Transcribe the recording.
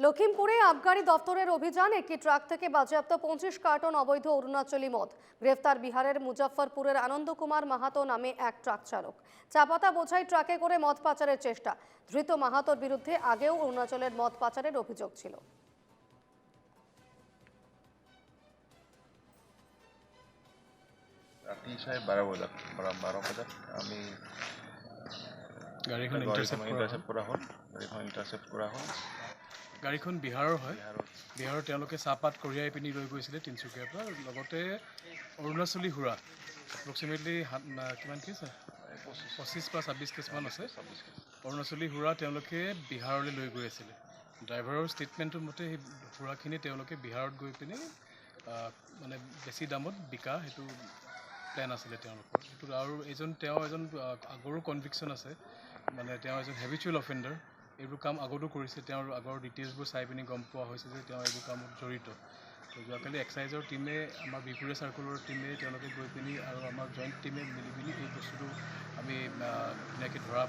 লখিমপুরে আবগারি দপ্তরের অভিযান একটি ট্রাক থেকে বাজেয়াপ্ত পঁচিশ কার্টন অবৈধ অরুণাচলী মদ। গ্রেফতার বিহারের মুজফ্ফরপুরের আনন্দকুমার মাহাতো নামে এক ট্রাক চালক। চাপাতা বোঝাই ট্রাকে করে মদ পাচারের চেষ্টা। ধৃত মাহাতোর বিরুদ্ধে আগেও অরুণাচলের মদ পাচারের অভিযোগ ছিল। বজাত বজাত আমি গাড়ীখন গাড়ীখন ইণ্টাৰচেপ্ট ইণ্টাৰচেপ্ট কৰা হ'ল গাড়ীখন ইণ্টাৰচেপ্ট কৰা হ'ল। গাড়ীখন বিহাৰৰ হয়। বিহাৰত। বিহাৰৰ তেওঁলোকে চাহপাত কঢ়িয়াই পিনি লৈ গৈছিলে তিনিচুকীয়াৰ পৰা। লগতে অৰুণাচলী সুৰা এপ্ৰক্সিমেটলি কিমান কেছ পঁচিছ বা ছাব্বিছ কেছমান আছে। অৰুণাচলী সুৰা তেওঁলোকে বিহাৰলৈ লৈ গৈ আছিলে। ড্ৰাইভাৰৰ ষ্টেটমেণ্টৰ মতে সেই সুৰাখিনি তেওঁলোকে বিহাৰত গৈ পিনি মানে বেছি দামত বিকা সেইটো প্লেন আছিলে তেওঁলোকৰ। সেইটো আৰু এজন তেওঁ এজন আগৰো কনভিকশ্যন আছে। মানে তেওঁ এজন হেবিচুৱেল অফেণ্ডাৰ এইবোৰ কাম আগতো কৰিছে। তেওঁৰ আগৰ ডিটেইলছবোৰ চাই পিনি গম পোৱা হৈছে যে তেওঁ এইবোৰ কামত জড়িত। তো যোৱাকালি এক্সাইজৰ টীমে আমাৰ বিপুৰীয়া চাৰ্কলৰ টীমে তেওঁলোকে গৈ পিনি আৰু আমাৰ জইণ্ট টীমে মিলি পিনি এই বস্তুটো আমি ধুনীয়াকৈ ধৰা